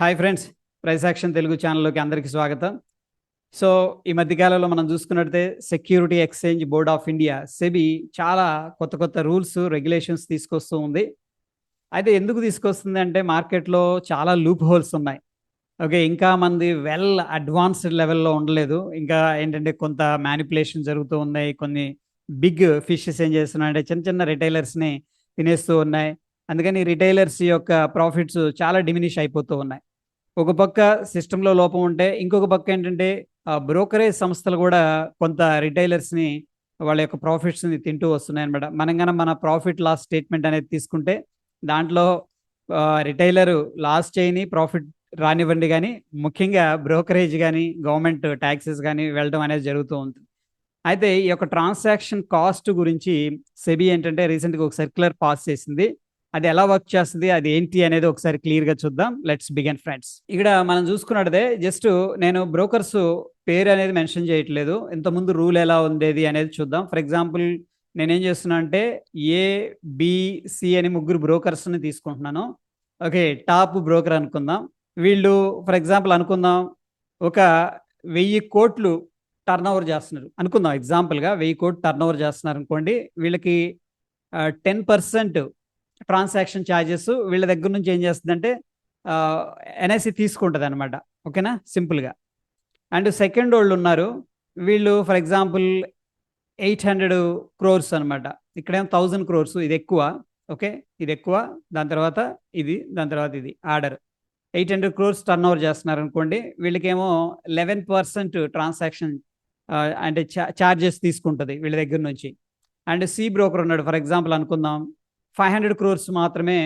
Hi friends price action Telugu ఛానల్లోకి అందరికీ స్వాగతం. సో ఈ మధ్యకాలంలో మనం చూసుకున్నట్టే security exchange board of India SEBI చాలా కొత్త కొత్త రూల్స్ రెగ్యులేషన్స్ తీసుకొస్తూ ఉంది. అయితే ఎందుకు తీసుకొస్తుంది అంటే మార్కెట్లో చాలా లూప్ హోల్స్ ఉన్నాయి. ఓకే ఇంకా మంది వెల్ అడ్వాన్స్డ్ లెవెల్లో ఉండలేదు. ఇంకా ఏంటంటే కొంత మ్యానిపులేషన్ జరుగుతూ ఉన్నాయి. కొన్ని బిగ్ ఫిషెస్ ఏం చేస్తున్నాయంటే చిన్న చిన్న రిటైలర్స్ని తినేస్తూ ఉన్నాయి. అందుకని రిటైలర్స్ యొక్క ప్రాఫిట్స్ చాలా డిమినిష్ అయిపోతూ ఉన్నాయి. ఒక పక్క సిస్టంలో లోపం ఉంటే ఇంకొక పక్క ఏంటంటే బ్రోకరేజ్ సంస్థలు కూడా కొంత రిటైలర్స్ని వాళ్ళ యొక్క ప్రాఫిట్స్ని తింటూ వస్తున్నాయి అనమాట మనం మన ప్రాఫిట్ లాస్ స్టేట్మెంట్ అనేది తీసుకుంటే దాంట్లో రిటైలర్ లాస్ చేయని ప్రాఫిట్ రానివ్వండి కానీ ముఖ్యంగా బ్రోకరేజ్ కానీ గవర్నమెంట్ ట్యాక్సెస్ కానీ వెళ్ళడం అనేది జరుగుతూ ఉంటుంది. అయితే ఈ యొక్క ట్రాన్సాక్షన్ కాస్ట్ గురించి సెబీ ఏంటంటే రీసెంట్గా ఒక సర్క్యులర్ పాస్ చేసింది. అది ఎలా వర్క్ చేస్తుంది అది ఏంటి అనేది ఒకసారి క్లియర్గా చూద్దాం. లెట్స్ బిగన్ ఫ్రెండ్స్ ఇక్కడ మనం చూసుకున్నట్టే జస్ట్ నేను బ్రోకర్స్ పేరు అనేది మెన్షన్ చేయట్లేదు. ఇంతకుముందు రూల్ ఎలా ఉండేది అనేది చూద్దాం. ఫర్ ఎగ్జాంపుల్ నేనేం చేస్తున్నా అంటే ఏ బిసి అని ముగ్గురు బ్రోకర్స్ని తీసుకుంటున్నాను. ఓకే టాప్ బ్రోకర్ అనుకుందాం. వీళ్ళు ఫర్ ఎగ్జాంపుల్ అనుకుందాం ఒక వెయ్యి కోట్లు టర్న్ ఓవర్ చేస్తున్నారు. అనుకుందాం ఎగ్జాంపుల్గా వెయ్యి కోట్లు టర్న్ ఓవర్ చేస్తున్నారు అనుకోండి వీళ్ళకి టెన్ పర్సెంట్ ట్రాన్సాక్షన్ ఛార్జెస్ వీళ్ళ దగ్గర నుంచి ఏం చేస్తుందంటే ఎన్ఐసి తీసుకుంటుంది అనమాట ఓకేనా? సింపుల్గా. అండ్ సెకండ్ వాళ్ళు ఉన్నారు. వీళ్ళు for example eight hundred crores అనమాట ఇక్కడేమో థౌజండ్ క్రోర్స్. ఇది ఎక్కువ. ఓకే? ఇది ఎక్కువ. దాని తర్వాత ఇది. దాని తర్వాత ఇది. Order. Eight hundred crores turnover చేస్తున్నారు అనుకోండి వీళ్ళకేమో లెవెన్ పర్సెంట్ ట్రాన్సాక్షన్ అంటే ఛార్జెస్ తీసుకుంటుంది వీళ్ళ దగ్గర నుంచి. అండ్ సి బ్రోకర్ ఉన్నాడు. ఫర్ ఎగ్జాంపుల్ అనుకుందాం. ఫైవ్ హండ్రెడ్ క్రోర్స్ మాత్రమే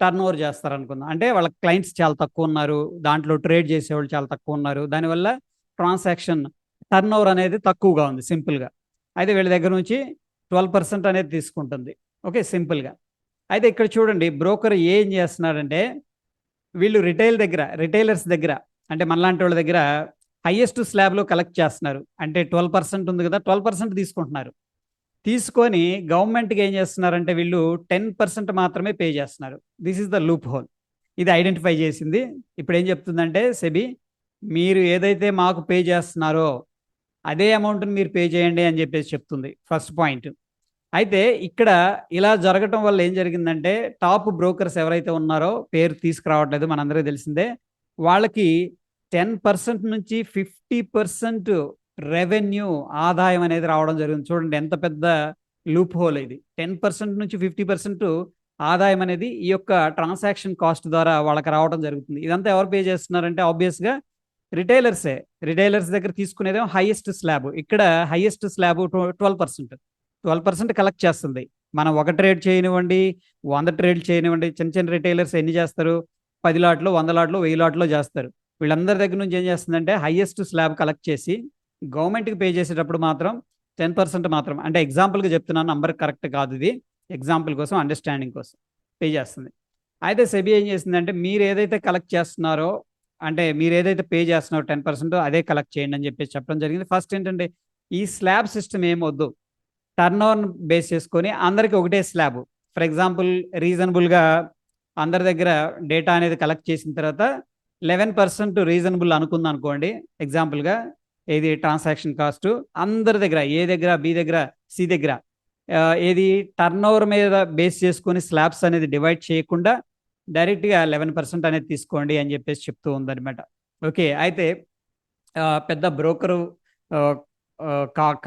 టర్న్ ఓవర్ చేస్తారు అనుకుందాం అంటే వాళ్ళ క్లయింట్స్ చాలా తక్కువ ఉన్నారు దాంట్లో ట్రేడ్ చేసేవాళ్ళు చాలా తక్కువ ఉన్నారు. దానివల్ల ట్రాన్సాక్షన్ టర్న్ ఓవర్ అనేది తక్కువగా ఉంది సింపుల్గా. అయితే వీళ్ళ దగ్గర నుంచి ట్వెల్వ్ పర్సెంట్ అనేది తీసుకుంటుంది. ఓకే సింపుల్గా. అయితే ఇక్కడ చూడండి బ్రోకర్ ఏం చేస్తున్నాడంటే వీళ్ళు రిటైల్ దగ్గర రిటైలర్స్ దగ్గర అంటే మనలాంటి వాళ్ళ దగ్గర హయ్యెస్ట్ స్లాబ్లో కలెక్ట్ చేస్తున్నారు. అంటే ట్వెల్వ్ పర్సెంట్ ఉంది కదా ట్వెల్వ్ పర్సెంట్ తీసుకుంటున్నారు. తీసుకొని గవర్నమెంట్కి ఏం చేస్తున్నారంటే వీళ్ళు టెన్ పర్సెంట్ మాత్రమే పే చేస్తున్నారు. This is the loophole ఇది ఐడెంటిఫై చేసింది. ఇప్పుడు ఏం చెప్తుందంటే సెబి మీరు ఏదైతే మాకు పే చేస్తున్నారో అదే అమౌంట్ని మీరు పే చేయండి అని చెప్పేసి చెప్తుంది. ఫస్ట్ పాయింట్ అయితే ఇక్కడ ఇలా జరగటం వల్ల ఏం జరిగిందంటే టాప్ బ్రోకర్స్ ఎవరైతే ఉన్నారో పేరు తీసుకురావట్లేదు మనందరికీ తెలిసిందే వాళ్ళకి టెన్ పర్సెంట్ నుంచి ఫిఫ్టీ పర్సెంట్ రెవెన్యూ ఆదాయం అనేది రావడం జరిగింది. చూడండి ఎంత పెద్ద లూప్ హోల్ ఇది. టెన్ పర్సెంట్ నుంచి ఫిఫ్టీ పర్సెంట్ ఆదాయం అనేది ఈ యొక్క ట్రాన్సాక్షన్ కాస్ట్ ద్వారా వాళ్ళకి రావడం జరుగుతుంది. ఇదంతా ఎవరు పే చేస్తున్నారంటే ఆబ్వియస్గా రిటైలర్సే. రిటైలర్స్ దగ్గర తీసుకునేదేమో హైయెస్ట్ స్లాబ్. ఇక్కడ highest slab twelve percent. Twelve percent collect చేస్తుంది. మనం ఒక ట్రేడ్ చేయనివ్వండి వంద ట్రేడ్ చేయనివ్వండి చిన్న చిన్న రిటైలర్స్ ఎన్ని చేస్తారు? పది లాట్లు వంద లాట్లు వెయ్యి లాట్లో చేస్తారు. వీళ్ళందరి దగ్గర నుంచి ఏం చేస్తుందంటే హైయెస్ట్ స్లాబ్ కలెక్ట్ చేసి గవర్నమెంట్కి పే చేసేటప్పుడు మాత్రం టెన్ పర్సెంట్ మాత్రం అంటే ఎగ్జాంపుల్గా చెప్తున్నాను నంబర్ కరెక్ట్ కాదు ఇది. ఎగ్జాంపుల్ కోసం అండర్స్టాండింగ్ కోసం పే చేస్తుంది. అయితే సెబీ ఏం చేసిందంటే మీరు ఏదైతే కలెక్ట్ చేస్తున్నారో అంటే మీరు ఏదైతే పే చేస్తున్నారో టెన్ పర్సెంట్ అదే కలెక్ట్ చేయండి అని చెప్పేసి చెప్పడం జరిగింది. ఫస్ట్ ఏంటంటే ఈ స్లాబ్ సిస్టమ్ ఏమొద్దు టర్న్ ఓవర్ బేస్ చేసుకొని అందరికి ఒకటే స్లాబ్. ఫర్ ఎగ్జాంపుల్ రీజనబుల్గా అందరి దగ్గర డేటా అనేది కలెక్ట్ చేసిన తర్వాత లెవెన్ పర్సెంట్ రీజనబుల్ అనుకుంది అనుకోండి ఎగ్జాంపుల్గా ఏది ట్రాన్సాక్షన్ కాస్ట్ అందరి దగ్గర ఏ దగ్గర బి దగ్గర సి దగ్గర. ఏది టర్న్ ఓవర్ మీద బేస్ చేసుకొని స్లాబ్స్ అనేది డివైడ్ చేయకుండా డైరెక్ట్గా లెవెన్ పర్సెంట్ అనేది తీసుకోండి అని చెప్పేసి చెప్తూ ఉందన్నమాట. ఓకే అయితే పెద్ద బ్రోకరు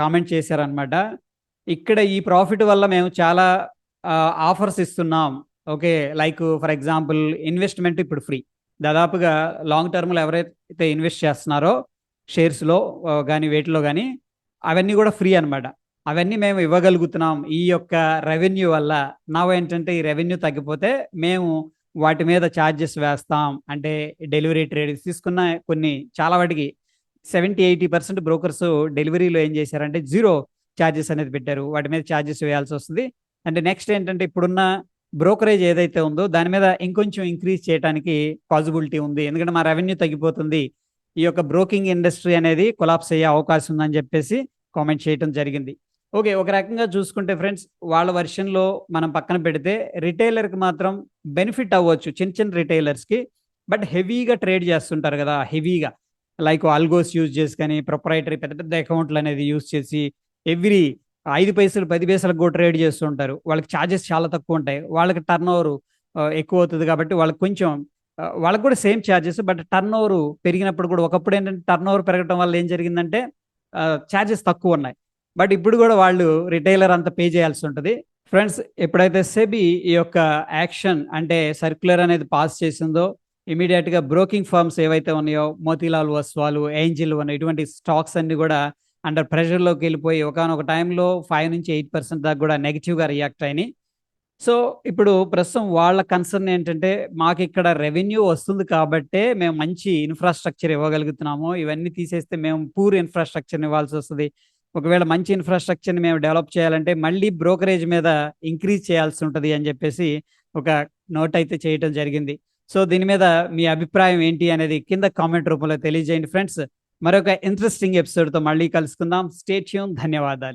కామెంట్ చేశారనమాట ఇక్కడ ఈ ప్రాఫిట్ వల్ల మేము చాలా ఆఫర్స్ ఇస్తున్నాం. Okay like for example investment ఇప్పుడు ఫ్రీ దాదాపుగా లాంగ్ టర్మ్లో ఎవరైతే ఇన్వెస్ట్ చేస్తున్నారో షేర్స్లో కానీ వేటిలో కానీ అవన్నీ కూడా ఫ్రీ అనమాట అవన్నీ మేము ఇవ్వగలుగుతున్నాం ఈ యొక్క రెవెన్యూ వల్ల. నా ఏంటంటే ఈ రెవెన్యూ తగ్గిపోతే మేము వాటి మీద ఛార్జెస్ వేస్తాం. అంటే డెలివరీ ట్రేడ్ తీసుకున్న కొన్ని చాలా వాటికి సెవెంటీ ఎయిటీ పర్సెంట్ బ్రోకర్స్ డెలివరీలో ఏం చేశారంటే జీరో ఛార్జెస్ అనేది పెట్టారు. వాటి మీద ఛార్జెస్ వేయాల్సి వస్తుంది. అంటే నెక్స్ట్ ఏంటంటే ఇప్పుడున్న బ్రోకరేజ్ ఏదైతే ఉందో దాని మీద ఇంకొంచెం ఇంక్రీజ్ చేయడానికి పాసిబిలిటీ ఉంది. ఎందుకంటే మా రెవెన్యూ తగ్గిపోతుంది. ఈ యొక్క బ్రోకింగ్ ఇండస్ట్రీ అనేది కొలాప్స్ అయ్యే అవకాశం ఉందని చెప్పేసి కామెంట్ చేయడం జరిగింది. ఓకే ఒక రకంగా చూసుకుంటే ఫ్రెండ్స్ వాళ్ళ వర్షన్లో మనం పక్కన పెడితే రిటైలర్కి మాత్రం బెనిఫిట్ అవ్వచ్చు చిన్న చిన్న రిటైలర్స్కి. బట్ హెవీగా ట్రేడ్ చేస్తుంటారు కదా హెవీగా. లైక్ ఆల్గోస్ యూజ్ చేసి కానీ ప్రొపరైటరీ పెద్ద పెద్ద అకౌంట్లు అనేది యూజ్ చేసి ఎవ్రీ ఐదు పైసలు పది పైసలకు కూడా ట్రేడ్ చేస్తుంటారు. వాళ్ళకి ఛార్జెస్ చాలా తక్కువ ఉంటాయి. వాళ్ళకి టర్న్ ఓవర్ ఎక్కువ అవుతుంది కాబట్టి వాళ్ళకి కొంచెం వాళ్ళకి కూడా same charges but turnover పెరిగినప్పుడు కూడా ఒకప్పుడు ఏంటంటే టర్న్ ఓవర్ పెరగడం వల్ల ఏం జరిగిందంటే ఛార్జెస్ తక్కువ ఉన్నాయి. బట్ ఇప్పుడు కూడా వాళ్ళు రిటైలర్ అంత పే చేయాల్సి ఉంటుంది. ఫ్రెండ్స్ ఎప్పుడైతే సెబీ ఈ యొక్క యాక్షన్ అంటే సర్క్యులర్ అనేది పాస్ చేసిందో ఇమీడియట్గా బ్రోకింగ్ ఫర్మ్స్ ఏవైతే ఉన్నాయో మోతీలాల్ వస్వాలు ఏంజిల్ ఉన్నాయి ఇటువంటి స్టాక్స్ అన్ని కూడా అండర్ ప్రెషర్లోకి వెళ్ళిపోయి ఒకనొక టైంలో ఫైవ్ నుంచి ఎయిట్ పర్సెంట్ దాకా కూడా నెగిటివ్గా రియాక్ట్ అయినాయి. సో ఇప్పుడు ప్రస్తుతం వాళ్ళ కన్సర్న్ ఏంటంటే మాకు ఇక్కడ రెవెన్యూ వస్తుంది కాబట్టే మేము మంచి ఇన్ఫ్రాస్ట్రక్చర్ ఇవ్వగలుగుతున్నాము. ఇవన్నీ తీసేస్తే మేము పూర్ ఇన్ఫ్రాస్ట్రక్చర్ ఇవ్వాల్సి వస్తుంది. ఒకవేళ మంచి ఇన్ఫ్రాస్ట్రక్చర్ని మేము డెవలప్ చేయాలంటే మళ్ళీ బ్రోకరేజ్ మీద ఇంక్రీజ్ చేయాల్సి ఉంటుంది అని చెప్పేసి ఒక నోట్ అయితే చేయటం జరిగింది. సో దీని మీద మీ అభిప్రాయం ఏంటి అనేది కింద కామెంట్ రూపంలో తెలియజేయండి ఫ్రెండ్స్. మరొక ఇంట్రెస్టింగ్ ఎపిసోడ్తో మళ్ళీ కలుసుకుందాం. స్టేట్యూన్ ధన్యవాదాలు.